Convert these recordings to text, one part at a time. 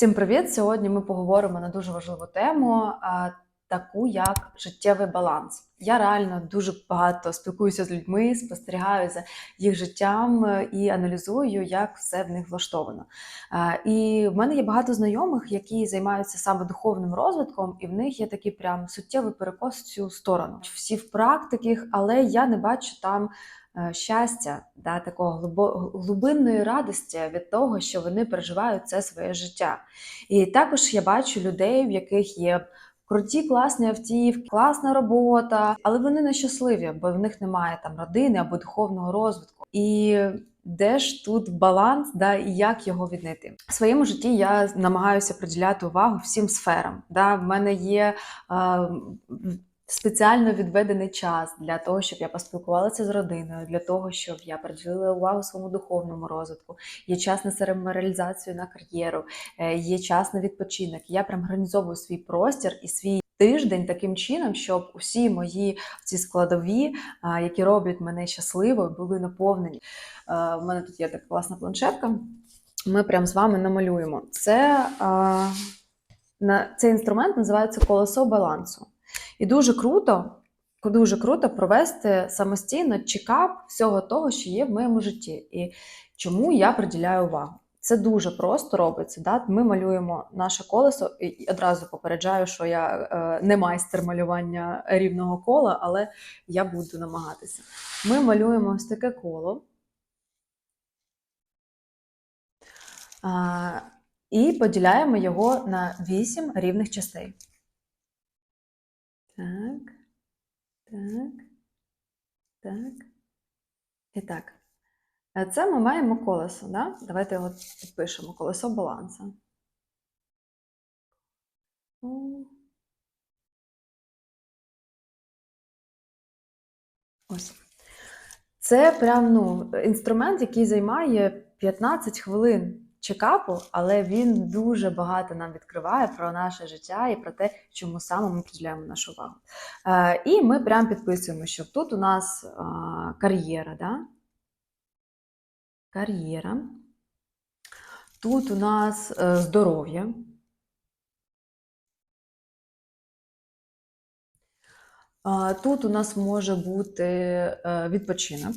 Всім привіт! Сьогодні ми поговоримо на дуже важливу тему, таку як життєвий баланс. Я реально дуже багато спілкуюся з людьми, спостерігаю за їх життям е, і аналізую, як все в них влаштовано. І в мене є багато знайомих, які займаються саме духовним розвитком, і в них є такий прям суттєвий перекос в цю сторону. Всі в практиках, але я не бачу там щастя, да, такого глибинної радості від того, що вони переживають це своє життя. І також я бачу людей, в яких є круті, класні автівки, класна робота, але вони нещасливі, бо в них немає там родини або духовного розвитку. І де ж тут баланс, да, і як його віднайти? В своєму житті я намагаюся приділяти увагу всім сферам. Да. В мене є е, спеціально відведений час для того, щоб я поспілкувалася з родиною, для того, щоб я приділила увагу своєму духовному розвитку. Є час на самореалізацію на кар'єру, е, є час на відпочинок. Я прям організовую свій простір і свій. Тиждень таким чином, щоб усі мої ці складові, які роблять мене щасливою, були наповнені. Е, У мене тут є така класна планшетка. Ми прям з вами намалюємо. Це цей інструмент називається колесо балансу. І дуже круто, дуже круто провести самостійно чекап всього того, що є в моєму житті, і чому я приділяю увагу. Це дуже просто робиться. Да? Ми малюємо наше колесо, і одразу попереджаю, що я е, не майстер малювання рівного кола, але я буду намагатися. Ми малюємо ось таке коло. А, і поділяємо його на 8 рівних частей. Так, так, так. І так. Е, Це ми маємо колесо, да? Давайте його підпишемо. Колесо балансу. О. Ось. Це прям ну, інструмент, який займає 15 хвилин чекапу, але він дуже багато нам відкриває про наше життя і про те, чому саме ми приділяємо нашу увагу. Е, і ми прям підписуємо, що тут у нас е, кар'єра, да? кар'єра. Тут у нас е, здоров'я. Тут у нас може бути е, відпочинок.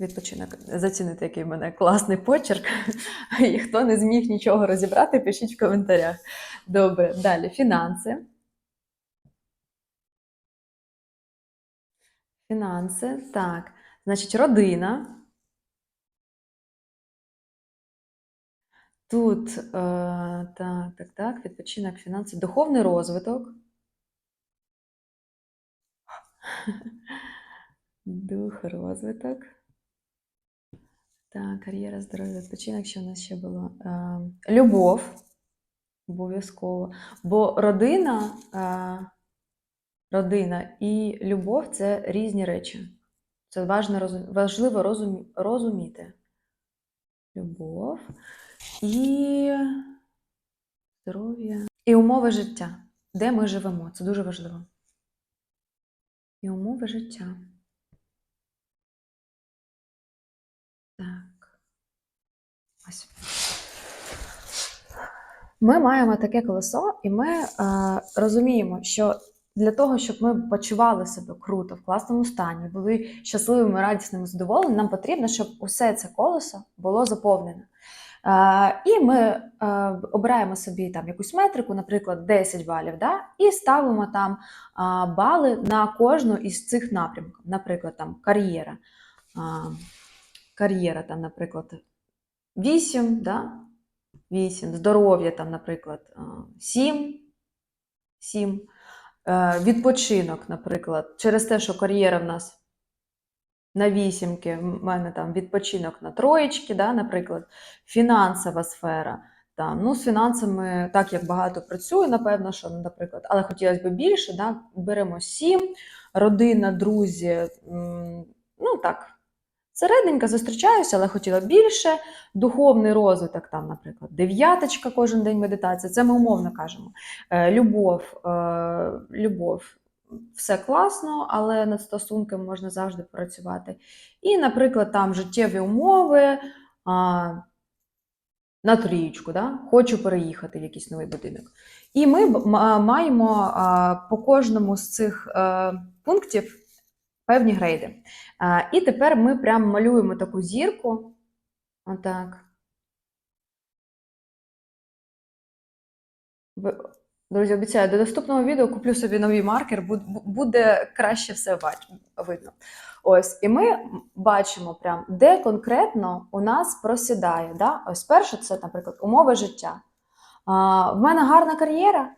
Відпочинок. Зацінити, який в мене класний почерк. І хто не зміг нічого розібрати, пишіть в коментарях. Добре, далі фінанси. Фінанси. Так. Значить, родина. Тут е, так, так, так, відпочинок, фінанси, духовний розвиток. Дух, розвиток. Так, кар'єра, здоров'я, відпочинок, що у нас ще було? Е, любов. Обов'язково. Бо родина, е, родина і любов це різні речі. Це важливо розуміти. Любов і здоров'я. І умови життя. Де ми живемо? Це дуже важливо. І умови життя. Так. Ось. Ми маємо таке колесо, і ми е, розуміємо, що для того, щоб ми почували себе круто, в класному стані, були щасливими, радісними, задоволеними, нам потрібно, щоб усе це колесо було заповнене. Е, і ми е, обираємо собі там якусь метрику, наприклад, 10 балів, да? і ставимо там а, бали на кожну із цих напрямків. Наприклад, там кар'єра. А, кар'єра, там, наприклад, 8, да? 8, здоров'я, там, наприклад, 7, 7. Е, Відпочинок, наприклад, через те, що кар'єра в нас на вісімки, в мене там відпочинок на троєчки, да, наприклад, фінансова сфера. Там, ну, з фінансами, так як багато працюю, напевно, що, наприклад, але хотілося б більше, да, беремо 7, родина, друзі, ну так, середненько зустрічаюся, але хотіла більше. Духовний розвиток, там, наприклад, дев'яточка кожен день медитація, це ми умовно кажемо. Е, любов, е, любов. все класно, але над стосунками можна завжди працювати. І, наприклад, там життєві умови. На трієчку, да? хочу переїхати в якийсь новий будинок. І ми маємо по кожному з цих е, пунктів певні грейди. А, і тепер ми прямо малюємо таку зірку. Отак. Друзі, обіцяю, до наступного відео куплю собі новий маркер, бу- бу- буде краще все видно. Ось, і ми бачимо, прям, де конкретно у нас просідає. Да? Ось перше, це, наприклад, умови життя. А, в мене гарна кар'єра,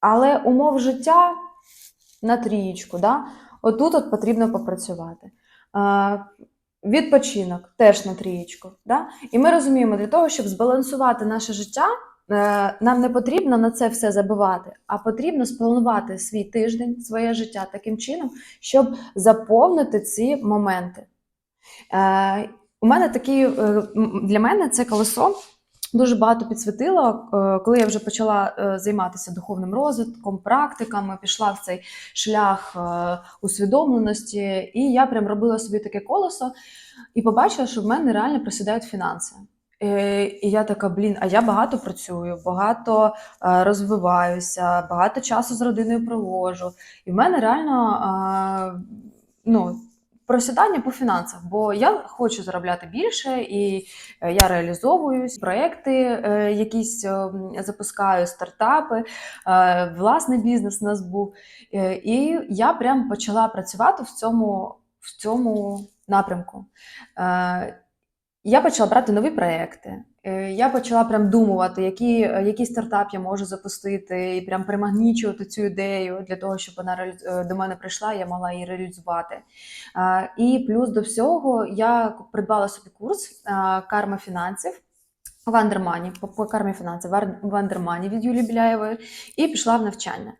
але умов життя на трієчку. Да? Отут от потрібно попрацювати. Відпочинок теж на трієчку. Да? І ми розуміємо, для того, щоб збалансувати наше життя, е, нам не потрібно на це все забивати, а потрібно спланувати свій тиждень, своє життя таким чином, щоб заповнити ці моменти. Е, у мене такий, е, для мене це колесо дуже багато підсвітило, е, коли я вже почала е, займатися духовним розвитком, практиками, пішла в цей шлях е, усвідомленості, і я прям робила собі таке колесо і побачила, що в мене реально просідають фінанси. І я така, блін, а я багато працюю, багато розвиваюся, багато часу з родиною проводжу. І в мене реально ну, просідання по фінансах, бо я хочу заробляти більше, і е, я реалізовуюсь, проекти е, якісь е, запускаю, стартапи, власний бізнес у нас був. І я прям почала працювати в цьому, в цьому напрямку. Я почала брати нові проекти. Е, Я почала прям думати, які, який стартап я можу запустити, і прям примагнічувати цю ідею для того, щоб вона е, до мене прийшла, я могла її реалізувати. І плюс до всього я придбала собі курс карма фінансів. В Андермані, по, по кармі фінансів в в від Юлії Біляєвої, і пішла в навчання.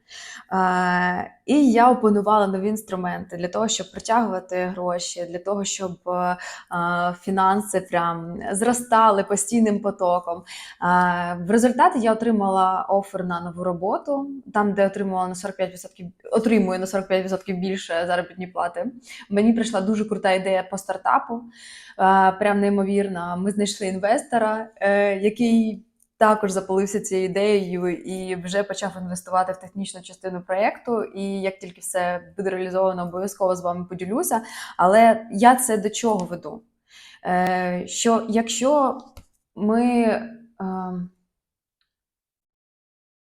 Е, і я опанувала нові інструменти для того, щоб притягувати гроші, для того, щоб е, фінанси прям зростали постійним потоком. Е, в результаті я отримала офер на нову роботу, там, де отримувала на 45%, отримую на 45% більше заробітні плати. Мені прийшла дуже крута ідея по стартапу. Е, Прям неймовірно. Ми знайшли інвестора, е, який також запалився цією ідеєю і вже почав інвестувати в технічну частину проєкту. І як тільки все буде реалізовано, обов'язково з вами поділюся. Але я це до чого веду? Е, Що якщо ми е,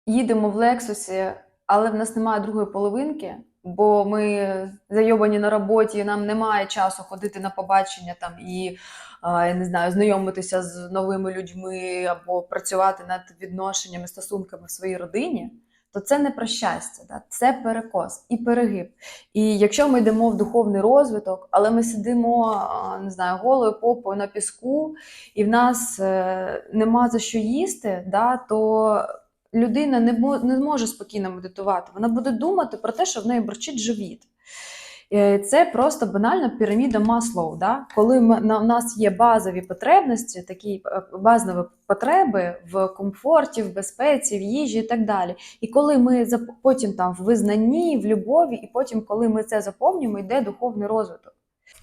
їдемо в Лексусі, але в нас немає другої половинки, бо ми зайобані на роботі, нам немає часу ходити на побачення там і я не знаю, знайомитися з новими людьми або працювати над відношеннями, стосунками в своїй родині, то це не про щастя, да? це перекос і перегиб. І якщо ми йдемо в духовний розвиток, але ми сидимо, не знаю, голою попою на піску, і в нас е, нема за що їсти, да, то людина не, не зможе спокійно медитувати. Вона буде думати про те, що в неї борчить живіт. Е, Це просто банальна піраміда Маслоу. Да? Коли ми, на, нас є базові потребності, такі е, базові потреби в комфорті, в безпеці, в їжі і так далі. І коли ми потім там в визнанні, в любові, і потім, коли ми це заповнюємо, йде духовний розвиток.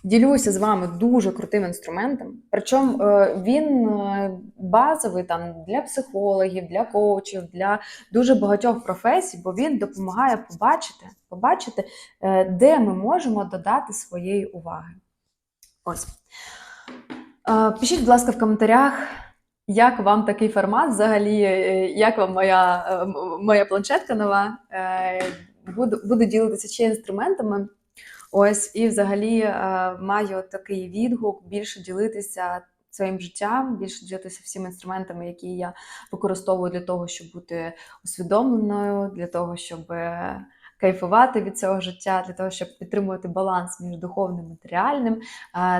Ділюся з вами дуже крутим інструментом. Причому е, він е, базовий там для психологів, для коучів, для дуже багатьох професій, бо він допомагає побачити, побачити, е, де ми можемо додати своєї уваги. Ось. Пишіть, будь ласка, в коментарях, як вам такий формат взагалі, як вам моя, моя планшетка нова. Буду, буду ділитися ще інструментами. Ось, і взагалі е, маю такий відгук більше ділитися своїм життям, більше ділитися всіма інструментами, які я використовую для того, щоб бути усвідомленою, для того, щоб е, кайфувати від цього життя, для того, щоб підтримувати баланс між духовним і матеріальним. Е,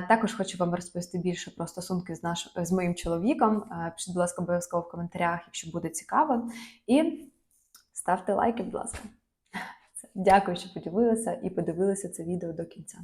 Також хочу вам розповісти більше про стосунки з наш, з моїм чоловіком. Пишіть, будь ласка, обов'язково в коментарях, якщо буде цікаво. І ставте лайки, будь ласка. Дякую, що поділилися і подивилися це відео до кінця.